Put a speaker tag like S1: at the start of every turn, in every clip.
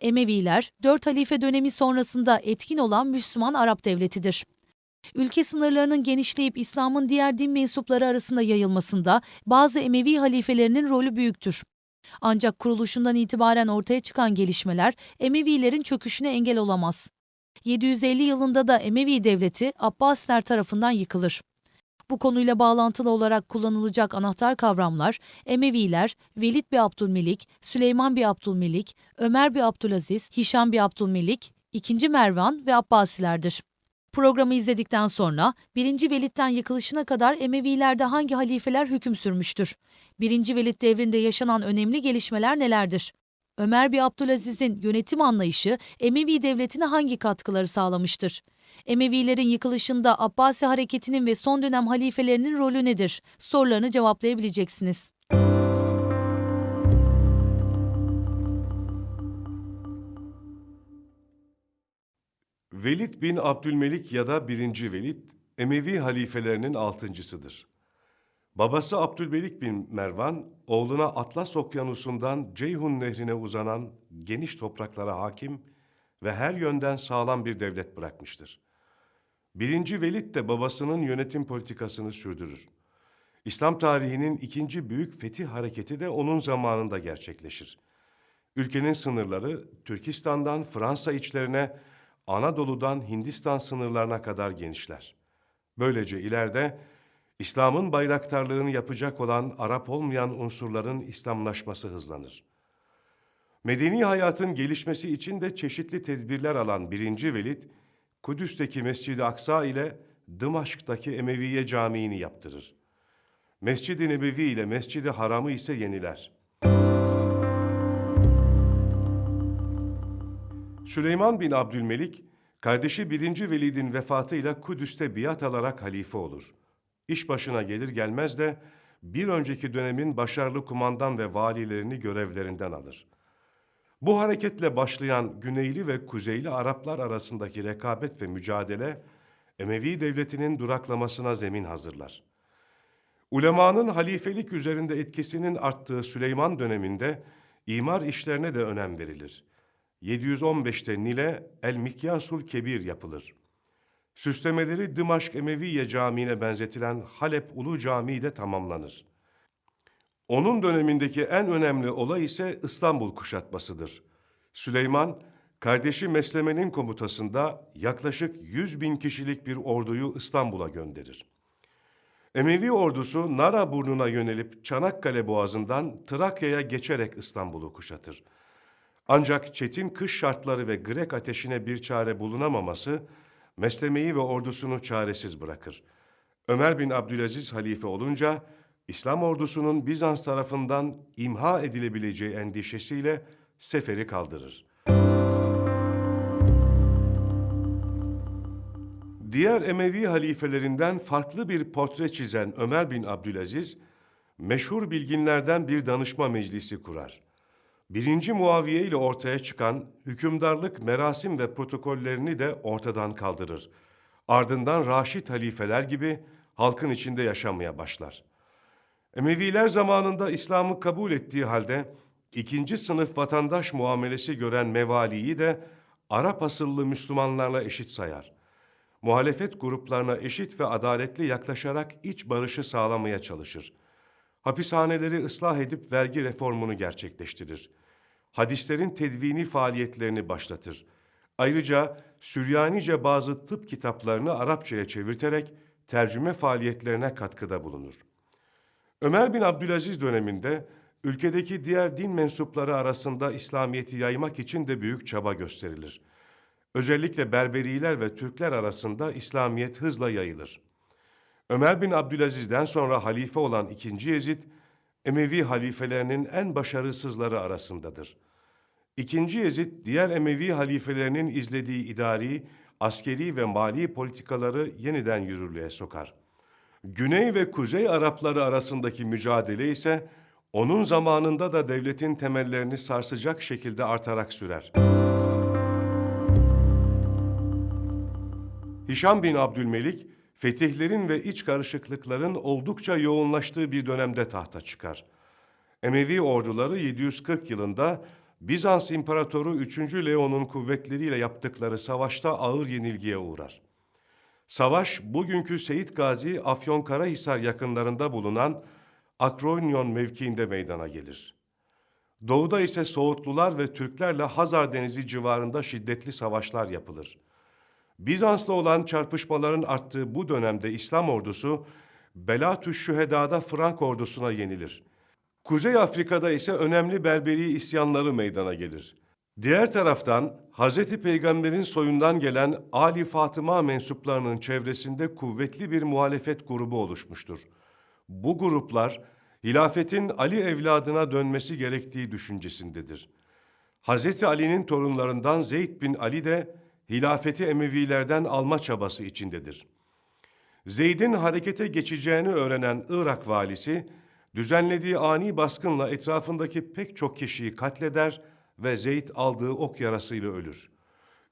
S1: Emeviler, 4 halife dönemi sonrasında etkin olan Müslüman Arap devletidir. Ülke sınırlarının genişleyip İslam'ın diğer din mensupları arasında yayılmasında bazı Emevi halifelerinin rolü büyüktür. Ancak kuruluşundan itibaren ortaya çıkan gelişmeler Emevilerin çöküşüne engel olamaz. 750 yılında da Emevi devleti Abbasiler tarafından yıkılır. Bu konuyla bağlantılı olarak kullanılacak anahtar kavramlar Emeviler, Velid bir Abdülmelik, Süleyman bir Abdülmelik, Ömer bir Abdülaziz, Hişam bir Abdülmelik, II. Mervan ve Abbasilerdir. Programı izledikten sonra 1. Velid'den yıkılışına kadar Emevilerde hangi halifeler hüküm sürmüştür? 1. Velid devrinde yaşanan önemli gelişmeler nelerdir? Ömer bin Abdülaziz'in yönetim anlayışı Emevi devletine hangi katkıları sağlamıştır? Emevilerin yıkılışında Abbasi hareketinin ve son dönem halifelerinin rolü nedir? Sorularını cevaplayabileceksiniz.
S2: Velid bin Abdülmelik ya da 1. Velid, Emevi halifelerinin altıncısıdır. Babası Abdülmelik bin Mervan, oğluna Atlas Okyanusu'ndan Ceyhun Nehri'ne uzanan geniş topraklara hakim ve her yönden sağlam bir devlet bırakmıştır. 1. Velid de babasının yönetim politikasını sürdürür. İslam tarihinin ikinci büyük fetih hareketi de onun zamanında gerçekleşir. Ülkenin sınırları Türkistan'dan Fransa içlerine, Anadolu'dan Hindistan sınırlarına kadar genişler. Böylece ileride İslam'ın bayraktarlığını yapacak olan Arap olmayan unsurların İslamlaşması hızlanır. Medeni hayatın gelişmesi için de çeşitli tedbirler alan 1. Velid, Kudüs'teki Mescid-i Aksa ile Dımaşk'taki Emeviye Camii'ni yaptırır. Mescid-i Nebevi ile Mescid-i Haram'ı ise yeniler. Süleyman bin Abdülmelik, kardeşi 1. Velid'in vefatıyla Kudüs'te biat alarak halife olur. İş başına gelir gelmez de bir önceki dönemin başarılı kumandan ve valilerini görevlerinden alır. Bu hareketle başlayan Güneyli ve Kuzeyli Araplar arasındaki rekabet ve mücadele, Emevi devletinin duraklamasına zemin hazırlar. Ulemanın halifelik üzerinde etkisinin arttığı Süleyman döneminde imar işlerine de önem verilir. 715'te Nil'e El Mikyasul Kebir yapılır. Süslemeleri Dımaşk Emeviye Camii'ne benzetilen Halep Ulu Camii de tamamlanır. Onun dönemindeki en önemli olay ise İstanbul kuşatmasıdır. Süleyman, kardeşi Mesleme'nin komutasında yaklaşık 100 bin kişilik bir orduyu İstanbul'a gönderir. Emevi ordusu Nara burnuna yönelip Çanakkale boğazından Trakya'ya geçerek İstanbul'u kuşatır. Ancak çetin kış şartları ve Grek ateşine bir çare bulunamaması Mesleme'yi ve ordusunu çaresiz bırakır. Ömer bin Abdülaziz halife olunca İslam ordusunun Bizans tarafından imha edilebileceği endişesiyle seferi kaldırır. Diğer Emevi halifelerinden farklı bir portre çizen Ömer bin Abdülaziz, meşhur bilginlerden bir danışma meclisi kurar. Birinci Muaviye ile ortaya çıkan hükümdarlık merasim ve protokollerini de ortadan kaldırır. Ardından Raşid halifeler gibi halkın içinde yaşamaya başlar. Emeviler zamanında İslam'ı kabul ettiği halde ikinci sınıf vatandaş muamelesi gören mevaliyi de Arap asıllı Müslümanlarla eşit sayar. Muhalefet gruplarına eşit ve adaletli yaklaşarak iç barışı sağlamaya çalışır. Hapishaneleri ıslah edip vergi reformunu gerçekleştirir. Hadislerin tedvini faaliyetlerini başlatır. Ayrıca Süryanice bazı tıp kitaplarını Arapçaya çevirterek tercüme faaliyetlerine katkıda bulunur. Ömer bin Abdülaziz döneminde ülkedeki diğer din mensupları arasında İslamiyet'i yaymak için de büyük çaba gösterilir. Özellikle Berberiler ve Türkler arasında İslamiyet hızla yayılır. Ömer bin Abdülaziz'den sonra halife olan ikinci Yezid, Emevi halifelerinin en başarısızları arasındadır. İkinci Yezid, diğer Emevi halifelerinin izlediği idari, askeri ve mali politikaları yeniden yürürlüğe sokar. Güney ve Kuzey Arapları arasındaki mücadele ise onun zamanında da devletin temellerini sarsacak şekilde artarak sürer. Hişam bin Abdülmelik, fetihlerin ve iç karışıklıkların oldukça yoğunlaştığı bir dönemde tahta çıkar. Emevi orduları 740 yılında Bizans İmparatoru 3. Leon'un kuvvetleriyle yaptıkları savaşta ağır yenilgiye uğrar. Savaş, bugünkü Seyit Gazi Afyonkarahisar yakınlarında bulunan Akroynyon mevkiinde meydana gelir. Doğuda ise Soğutlular ve Türklerle Hazar Denizi civarında şiddetli savaşlar yapılır. Bizans'la olan çarpışmaların arttığı bu dönemde İslam ordusu Belatüş Şüheda'da Frank ordusuna yenilir. Kuzey Afrika'da ise önemli Berberi isyanları meydana gelir. Diğer taraftan Hz. Peygamber'in soyundan gelen Ali Fatıma mensuplarının çevresinde kuvvetli bir muhalefet grubu oluşmuştur. Bu gruplar hilafetin Ali evladına dönmesi gerektiği düşüncesindedir. Hz. Ali'nin torunlarından Zeyd bin Ali de hilafeti Emevilerden alma çabası içindedir. Zeyd'in harekete geçeceğini öğrenen Irak valisi, düzenlediği ani baskınla etrafındaki pek çok kişiyi katleder ve Zeyd aldığı ok yarasıyla ölür.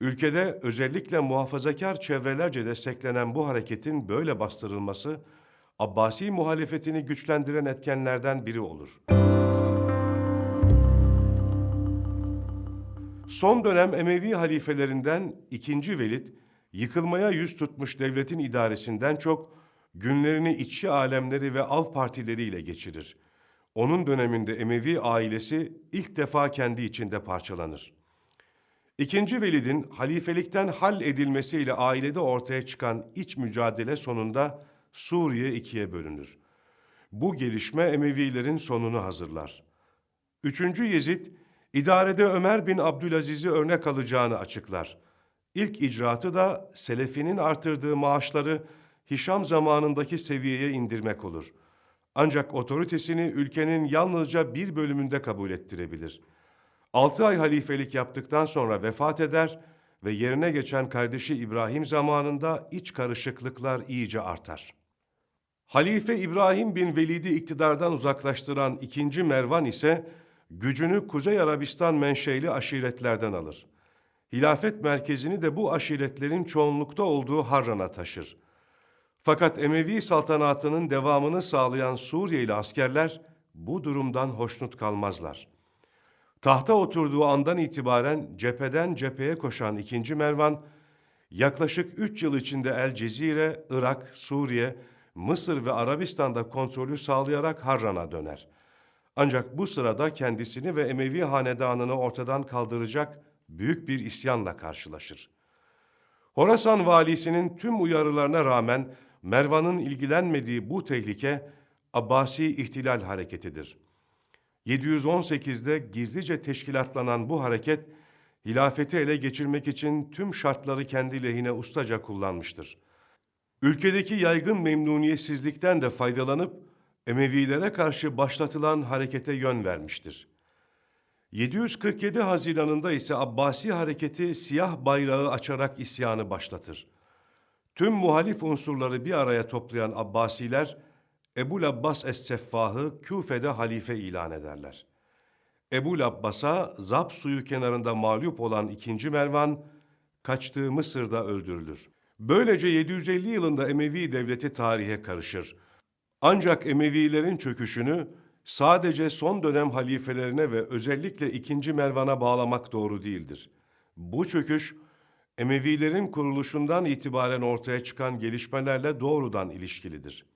S2: Ülkede özellikle muhafazakar çevrelerce desteklenen bu hareketin böyle bastırılması, Abbasi muhalefetini güçlendiren etkenlerden biri olur. Son dönem Emevi halifelerinden 2. Velid, yıkılmaya yüz tutmuş devletin idaresinden çok günlerini içki alemleri ve av partileriyle geçirir. Onun döneminde Emevi ailesi ilk defa kendi içinde parçalanır. İkinci Velid'in halifelikten hal edilmesiyle ailede ortaya çıkan iç mücadele sonunda Suriye ikiye bölünür. Bu gelişme Emevilerin sonunu hazırlar. Üçüncü Yezid, idarede Ömer bin Abdülaziz'i örnek alacağını açıklar. İlk icraatı da Selefi'nin artırdığı maaşları Hişam zamanındaki seviyeye indirmek olur. Ancak otoritesini ülkenin yalnızca bir bölümünde kabul ettirebilir. Altı ay halifelik yaptıktan sonra vefat eder ve yerine geçen kardeşi İbrahim zamanında iç karışıklıklar iyice artar. Halife İbrahim bin Velid'i iktidardan uzaklaştıran ikinci Mervan ise gücünü Kuzey Arabistan menşeli aşiretlerden alır. Hilafet merkezini de bu aşiretlerin çoğunlukta olduğu Harran'a taşır. Fakat Emevi saltanatının devamını sağlayan Suriyeli askerler bu durumdan hoşnut kalmazlar. Tahta oturduğu andan itibaren cepheden cepheye koşan 2. Mervan, yaklaşık 3 yıl içinde El Cezire, Irak, Suriye, Mısır ve Arabistan'da kontrolü sağlayarak Harran'a döner. Ancak bu sırada kendisini ve Emevi hanedanını ortadan kaldıracak büyük bir isyanla karşılaşır. Horasan valisinin tüm uyarılarına rağmen Mervan'ın ilgilenmediği bu tehlike Abbasi ihtilal hareketidir. 718'de gizlice teşkilatlanan bu hareket, hilafeti ele geçirmek için tüm şartları kendi lehine ustaca kullanmıştır. Ülkedeki yaygın memnuniyetsizlikten de faydalanıp Emevilere karşı başlatılan harekete yön vermiştir. 747 Haziran'ında ise Abbasi hareketi siyah bayrağı açarak isyanı başlatır. Tüm muhalif unsurları bir araya toplayan Abbasiler, Ebu Abbas Es-Seffah'ı Küfe'de halife ilan ederler. Ebu Abbas'a Zap suyu kenarında mağlup olan 2. Mervan, kaçtığı Mısır'da öldürülür. Böylece 750 yılında Emevi devleti tarihe karışır. Ancak Emevilerin çöküşünü sadece son dönem halifelerine ve özellikle 2. Mervan'a bağlamak doğru değildir. Bu çöküş, Emevilerin kuruluşundan itibaren ortaya çıkan gelişmelerle doğrudan ilişkilidir.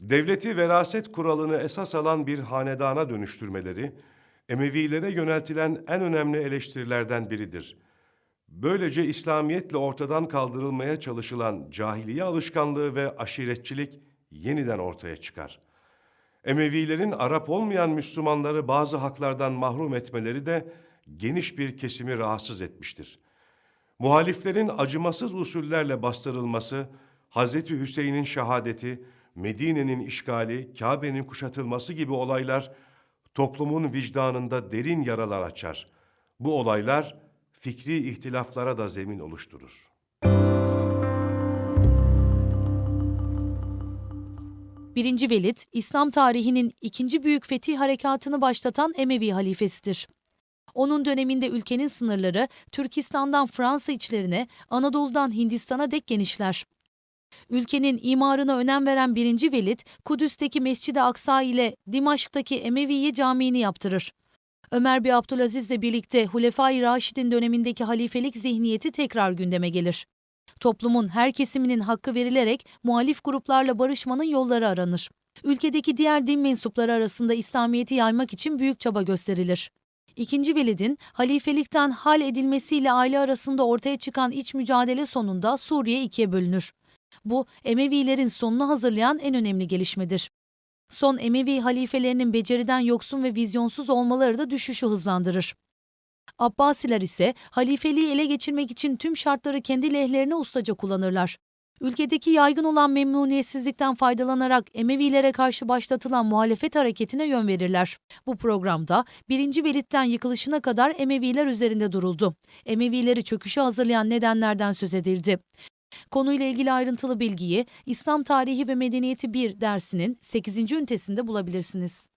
S2: Devleti veraset kuralını esas alan bir hanedana dönüştürmeleri, Emevilere yöneltilen en önemli eleştirilerden biridir. Böylece İslamiyetle ortadan kaldırılmaya çalışılan cahiliye alışkanlığı ve aşiretçilik yeniden ortaya çıkar. Emevilerin Arap olmayan Müslümanları bazı haklardan mahrum etmeleri de geniş bir kesimi rahatsız etmiştir. Muhaliflerin acımasız usullerle bastırılması, Hazreti Hüseyin'in şehadeti, Medine'nin işgali, Kabe'nin kuşatılması gibi olaylar toplumun vicdanında derin yaralar açar. Bu olaylar fikri ihtilaflara da zemin oluşturur.
S1: Birinci Velid, İslam tarihinin ikinci büyük fetih harekatını başlatan Emevi halifesidir. Onun döneminde ülkenin sınırları Türkistan'dan Fransa içlerine, Anadolu'dan Hindistan'a dek genişler. Ülkenin imarına önem veren 1. Velid, Kudüs'teki Mescid-i Aksa ile Dimaşk'taki Emeviye Camii'ni yaptırır. Ömer bin Abdülaziz ile birlikte Hulefai Raşid'in dönemindeki halifelik zihniyeti tekrar gündeme gelir. Toplumun her kesiminin hakkı verilerek muhalif gruplarla barışmanın yolları aranır. Ülkedeki diğer din mensupları arasında İslamiyet'i yaymak için büyük çaba gösterilir. İkinci Velid'in halifelikten hal edilmesiyle aile arasında ortaya çıkan iç mücadele sonunda Suriye ikiye bölünür. Bu Emevilerin sonunu hazırlayan en önemli gelişmedir. Son Emevi halifelerinin beceriden yoksun ve vizyonsuz olmaları da düşüşü hızlandırır. Abbasiler ise halifeliği ele geçirmek için tüm şartları kendi lehlerine ustaca kullanırlar. Ülkedeki yaygın olan memnuniyetsizlikten faydalanarak Emevilere karşı başlatılan muhalefet hareketine yön verirler. Bu programda 1. Velid'den yıkılışına kadar Emeviler üzerinde duruldu. Emevileri çöküşe hazırlayan nedenlerden söz edildi. Konuyla ilgili ayrıntılı bilgiyi İslam Tarihi ve Medeniyeti 1 dersinin 8. ünitesinde bulabilirsiniz.